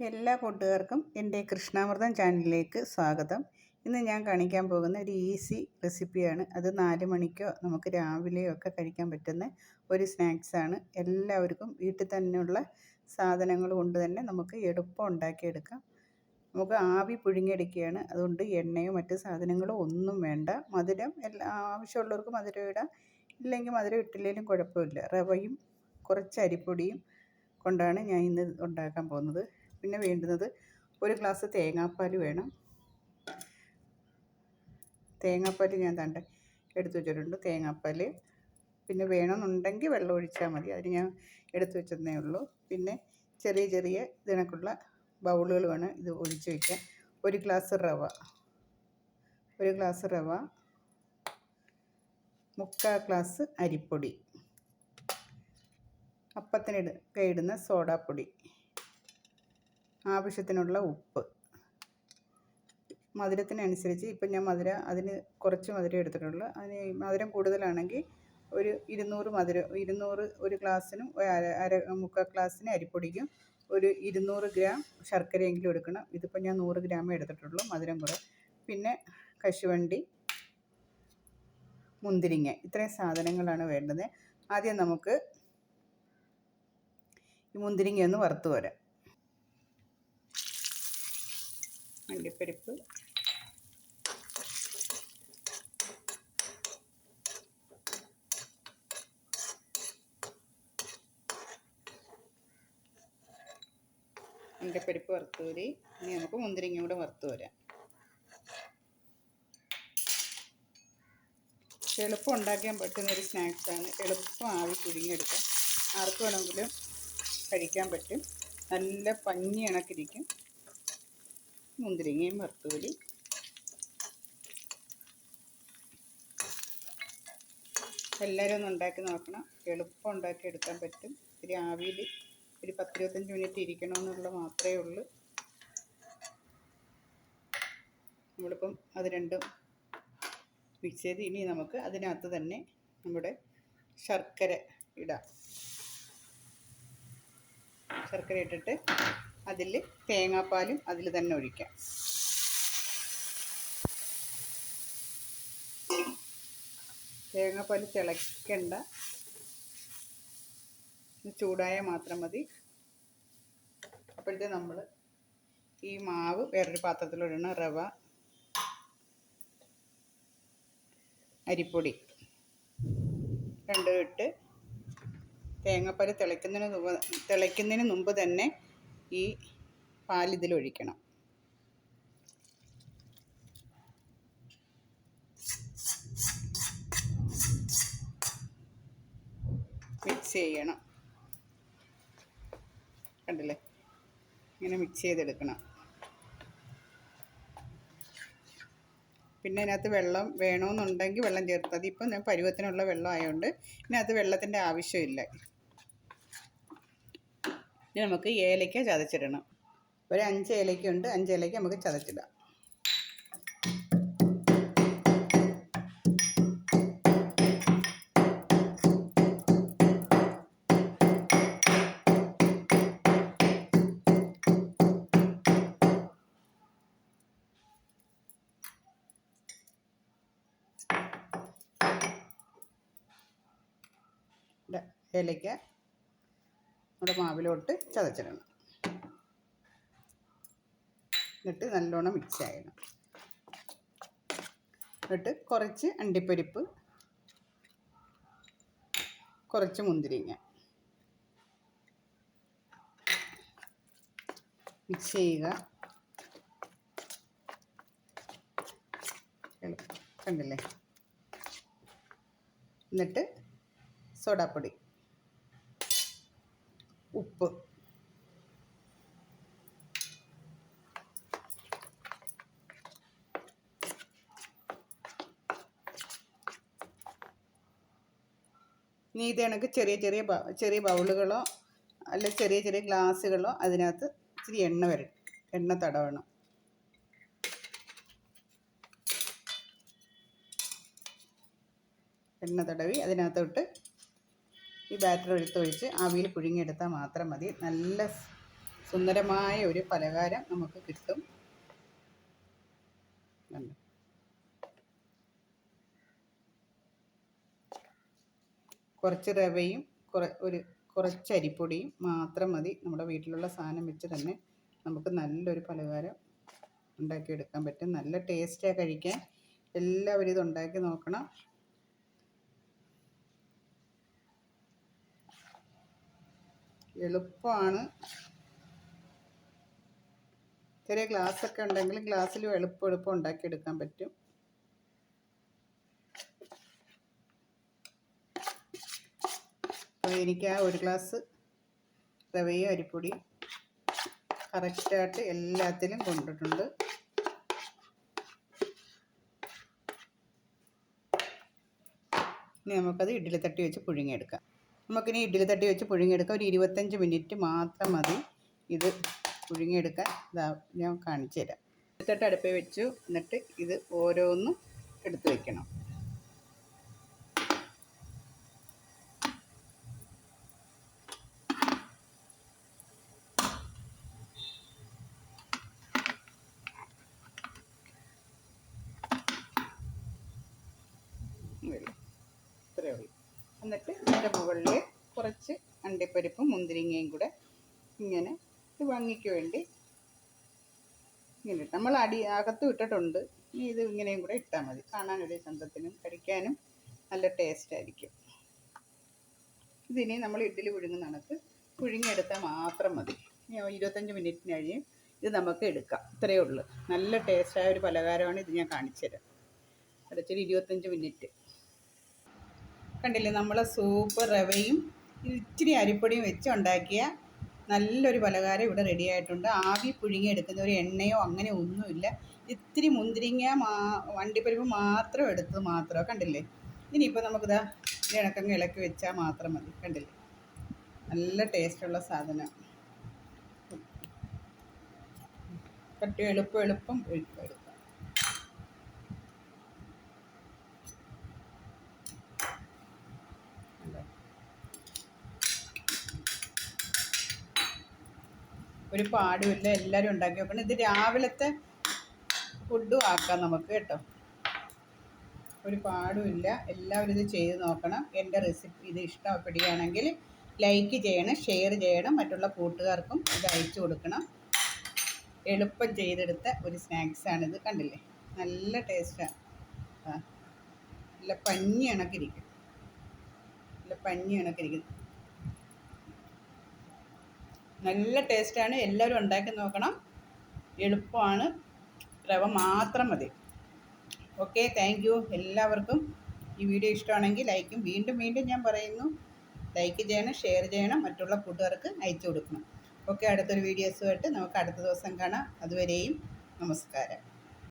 എല്ലാ കൂട്ടുകാർക്കും എന്റെ കൃഷ്ണാമൃതം ചാനലിലേക്ക് സ്വാഗതം. ഇന്ന് ഞാൻ കാണിക്കാൻ പോകുന്ന ഒരു ഈസി റെസിപ്പിയാണ്. അത് നാല് മണിക്കോ നമുക്ക് രാവിലെയോ ഒക്കെ കഴിക്കാൻ പറ്റുന്ന ഒരു സ്നാക്സാണ് എല്ലാവർക്കും വീട്ടിൽ തന്നെയുള്ള സാധനങ്ങൾ കൊണ്ട് തന്നെ നമുക്ക് എളുപ്പം ഉണ്ടാക്കിയെടുക്കാം. നമുക്ക് ആവി പുഴുങ്ങിയെടുക്കുകയാണ്. അതുകൊണ്ട് എണ്ണയോ മറ്റ് സാധനങ്ങളോ ഒന്നും വേണ്ട. മധുരം എല്ലാ ആവശ്യമുള്ളവർക്ക് മധുരം ഇടാം. ഇല്ലെങ്കിൽ മധുരം ഇട്ടില്ലെങ്കിലും കുഴപ്പമില്ല. റവയും കുറച്ച് അരിപ്പൊടിയും കൊണ്ടാണ് ഞാൻ ഇന്ന് ഉണ്ടാക്കാൻ പോകുന്നത്. പിന്നെ വേണ്ടുന്നത് ഒരു ഗ്ലാസ് തേങ്ങാപ്പാൽ വേണം. തേങ്ങാപ്പാൽ ഞാൻ തണ്ട എടുത്തു വെച്ചിട്ടുണ്ട്. തേങ്ങാപ്പാൽ പിന്നെ വേണമെന്നുണ്ടെങ്കിൽ വെള്ളം ഒഴിച്ചാൽ മതി. അതിന് ഞാൻ എടുത്തു വെച്ചതേ ഉള്ളൂ. പിന്നെ ചെറിയ ചെറിയ ഇതിനൊക്കെയുള്ള ബൗളുകൾ വേണം. ഇത് ഒഴിച്ച് വയ്ക്കാൻ ഒരു ഗ്ലാസ് റവ. ഒരു ഗ്ലാസ് റവ. മുക്കാൽ ഗ്ലാസ് അരിപ്പൊടി. അപ്പത്തിനിട ഇടുന്ന സോഡാപ്പൊടി. ആവശ്യത്തിനുള്ള ഉപ്പ്. മധുരത്തിനനുസരിച്ച് ഇപ്പം ഞാൻ മധുര അതിന് കുറച്ച് മധുരം എടുത്തിട്ടുള്ളൂ. അതിന് മധുരം കൂടുതലാണെങ്കിൽ ഒരു ഇരുന്നൂറ് മധുരം ഇരുന്നൂറ് ഒരു ഗ്ലാസ്സിനും അര അര മുക്കാൽ ഗ്ലാസ്സിന് അരിപ്പൊടിക്കും ഒരു ഇരുന്നൂറ് ഗ്രാം ശർക്കരയെങ്കിലും എടുക്കണം. ഇതിപ്പോൾ ഞാൻ നൂറ് ഗ്രാമേ എടുത്തിട്ടുള്ളൂ മധുരം കുറേ പിന്നെ കശുവണ്ടി മുന്തിരിങ്ങ ഇത്രയും സാധനങ്ങളാണ് വേണ്ടത്. ആദ്യം നമുക്ക് ഈ മുന്തിരിങ്ങ ഒന്ന് വറുത്ത് വരാം അണ്ടിപ്പരിപ്പ് അണ്ടിപ്പരിപ്പ് വറുത്ത് വരി ഇനി നമുക്ക് മുന്തിരിങ്ങ കൂടെ വറുത്ത് വരാം എളുപ്പം ഉണ്ടാക്കാൻ പറ്റുന്ന ഒരു സ്നാക്സാണ്. എളുപ്പം ആവി പുഴുങ്ങിയെടുക്കാം. ആർക്ക് വേണമെങ്കിലും കഴിക്കാൻ പറ്റും. നല്ല പഞ്ഞി ഇണക്കിരിക്കും മുന്തിരിങ്ങയും വറുത്തൂലി എല്ലാവരും ഒന്ന് ഉണ്ടാക്കി നോക്കണം. എളുപ്പം ഉണ്ടാക്കി എടുക്കാൻ പറ്റും. ഇത്തിരി ആവിയിൽ ഒരു പത്തിരുപത്തഞ്ച് മിനിറ്റ് ഇരിക്കണമെന്നുള്ള മാത്രമേ ഉള്ളൂ. നമ്മളിപ്പം അത് രണ്ടും മിക്സ് ചെയ്ത് ഇനി നമുക്ക് അതിനകത്ത് തന്നെ നമ്മുടെ ശർക്കര ഇടാം. ശർക്കര ഇട്ടിട്ട് അതിൽ തേങ്ങാപ്പാലും അതിൽ തന്നെ ഒഴിക്കാം. തേങ്ങാപ്പാൽ തിളയ്ക്കണ്ട ചൂടായാൽ മാത്രം മതി. അപ്പോഴത്തെ നമ്മൾ ഈ മാവ് വേറൊരു പാത്രത്തിലിടണം റവ അരിപ്പൊടി രണ്ടും ഇട്ട് തേങ്ങാപ്പാൽ തിളയ്ക്കുന്നതിന് തിളയ്ക്കുന്നതിന് മുമ്പ് തന്നെ ഈ പാലിതിലൊഴിക്കണം മിക്സ് ചെയ്യണം. കണ്ടില്ലേ? ഇങ്ങനെ മിക്സ് ചെയ്തെടുക്കണം. പിന്നെ അതിനകത്ത് വെള്ളം വേണമെന്നുണ്ടെങ്കിൽ വെള്ളം ചേർത്ത്. അതിപ്പം ഞാൻ പരുവത്തിനുള്ള വെള്ളം ആയതുകൊണ്ട് ഇതിനകത്ത് വെള്ളത്തിന്റെ ആവശ്യമില്ല. ഇനി നമുക്ക് ഏലയ്ക്ക ചതച്ചിടണം. ഒരു അഞ്ച് ഏലയ്ക്ക ഉണ്ട് അഞ്ച് ഏലയ്ക്ക നമുക്ക് ചതച്ചിടാം. ഏലയ്ക്ക നമ്മുടെ മാവിലോട്ട് ചതച്ചിടണം. എന്നിട്ട് നല്ലോണം മിക്സ് ചെയ്യണം എന്നിട്ട് കുറച്ച് അണ്ടിപ്പരിപ്പ് കുറച്ച് മുന്തിരിങ്ങ മിക്സ് ചെയ്യുക. കണ്ടില്ലേ? എന്നിട്ട് സോഡാപ്പൊടി ഉപ്പ് ഇനി ഇത് കണക്ക് ചെറിയ ചെറിയ ചെറിയ ബൗളുകളോ അല്ല ചെറിയ ചെറിയ ഗ്ലാസ്സുകളോ അതിനകത്ത് ഇച്ചിരി എണ്ണ വരും എണ്ണ തടവണം. എണ്ണ തടവി അതിനകത്തോട്ട് ഈ ബാറ്റർ എടുത്തൊഴിച്ച് ആവിയിൽ പുഴുങ്ങിയെടുത്താൽ മാത്രം മതി. നല്ല സുന്ദരമായ ഒരു പലഹാരം നമുക്ക് കിട്ടും. കണ്ടോ? കുറച്ച് റവയും കുറ ഒരു കുറച്ച് അരിപ്പൊടിയും മാത്രം മതി. നമ്മുടെ വീട്ടിലുള്ള സാധനം വെച്ച് തന്നെ നമുക്ക് നല്ലൊരു പലഹാരം ഉണ്ടാക്കിയെടുക്കാൻ പറ്റും. നല്ല ടേസ്റ്റാണ് കഴിക്കാൻ. എല്ലാവരും ഇത് ഉണ്ടാക്കി നോക്കണം. എളുപ്പമാണ്. ചെറിയ ഗ്ലാസ്സൊക്കെ ഉണ്ടെങ്കിൽ ഗ്ലാസ്സിലും എളുപ്പം എളുപ്പം ഉണ്ടാക്കിയെടുക്കാൻ പറ്റും. എനിക്ക് ആ ഒരു ഗ്ലാസ് റവയും അരിപ്പൊടി കറക്റ്റായിട്ട് എല്ലാത്തിലും കൊണ്ടിട്ടുണ്ട്. ഇനി നമുക്കത് ഇഡ്ഡലി തട്ടി വെച്ച് പുഴുങ്ങിയെടുക്കാം. നമുക്കിനി ഇഡ്ഡലി തട്ടി വെച്ച് പുഴുങ്ങിയെടുക്കാം. ഒരു ഇരുപത്തഞ്ച് മിനിറ്റ് മാത്രം മതി ഇത് പുഴുങ്ങിയെടുക്കാൻ. ഇതാ ഞാൻ കാണിച്ചു തരാം തട്ട് അടുപ്പിൽ വെച്ചു. എന്നിട്ട് ഇത് ഓരോന്നും എടുത്ത് വെക്കണം ഇത്രയേ ഉള്ളൂ ഇതിന്റെ മുകളിൽ കുറച്ച് അണ്ടിപ്പരിപ്പും മുന്തിരിങ്ങയും കൂടെ ഇങ്ങനെ ഇത് ഭംഗിക്ക് വേണ്ടി ഇങ്ങനെ നമ്മൾ അടി അകത്തും ഇട്ടിട്ടുണ്ട് ഇനി ഇത് ഇങ്ങനെയും കൂടെ ഇട്ടാൽ മതി. കാണാനൊരു ചന്തത്തിനും കഴിക്കാനും നല്ല ടേസ്റ്റ് ആയിരിക്കും. ഇതിനി നമ്മൾ ഇഡ്ഡലി പുഴുങ്ങുന്ന കണക്ക് പുഴുങ്ങിയെടുത്താൽ മാത്രം മതി. ഇരുപത്തഞ്ച് മിനിറ്റിന് കഴിഞ്ഞ് ഇത് നമുക്ക് എടുക്കാം. ഇത്രയേ ഉള്ളൂ. നല്ല ടേസ്റ്റായ ഒരു പലഹാരമാണ് ഇത് ഞാൻ കാണിച്ചു തരാം അടച്ചൊരു ഇരുപത്തഞ്ച് മിനിറ്റ്. കണ്ടില്ലേ? നമ്മളെ സൂപ്പ് റവയും ഇച്ചിരി അരിപ്പൊടിയും വെച്ച് ഉണ്ടാക്കിയ നല്ലൊരു പലഹാരം ഇവിടെ റെഡി ആയിട്ടുണ്ട്. ആവി പുഴുങ്ങി എടുക്കുന്ന ഒരു എണ്ണയോ അങ്ങനെ ഒന്നുമില്ല. ഇത്തിരി മുന്തിരിങ്ങ മാ വണ്ടിപ്പരിപ്പ് മാത്രം എടുത്തത് മാത്രം. കണ്ടില്ലേ? ഇനിയിപ്പോൾ നമുക്കിതാ ഇണക്കങ്ങ ഇളക്കി വെച്ചാൽ മാത്രം മതി. കണ്ടില്ലേ? നല്ല ടേസ്റ്റുള്ള സാധനം. കട്ടി എളുപ്പം എളുപ്പം ഒഴിക്കുക ഒരു പാടുമില്ല എല്ലാവരും ഉണ്ടാക്കി വെക്കണം. ഇത് രാവിലത്തെ ഫുഡും ആക്കാം നമുക്ക് കേട്ടോ. ഒരു പാടുമില്ല എല്ലാവരും ഇത് ചെയ്ത് നോക്കണം. എന്റെ റെസിപ്പി ഇത് ഇഷ്ടപ്പെടുകയാണെങ്കിൽ ലൈക്ക് ചെയ്യണം ഷെയർ ചെയ്യണം മറ്റുള്ള കൂട്ടുകാർക്കും ഇത് അയച്ചു കൊടുക്കണം. എളുപ്പം ചെയ്തെടുത്ത ഒരു സ്നാക്സാണിത് കണ്ടില്ലേ? നല്ല ടേസ്റ്റാണ് നല്ല പഞ്ഞി ഇണക്കിരിക്കും നല്ല പഞ്ഞി കണക്കിരിക്കും. നല്ല ടേസ്റ്റാണ്. എല്ലാവരും ഉണ്ടാക്കി നോക്കണം. എളുപ്പമാണ്. റവ മാത്രം മതി. ഓക്കെ താങ്ക് യു എല്ലാവർക്കും. ഈ വീഡിയോ ഇഷ്ടമാണെങ്കിൽ ലൈക്കും വീണ്ടും വീണ്ടും ഞാൻ പറയുന്നു. ലൈക്ക് ചെയ്യണം ഷെയർ ചെയ്യണം മറ്റുള്ള കൂട്ടുകാർക്ക് അയച്ചു കൊടുക്കണം. ഓക്കെ അടുത്തൊരു വീഡിയോസുമായിട്ട് നമുക്ക് അടുത്ത ദിവസം കാണാം. അതുവരെയും നമസ്കാരം.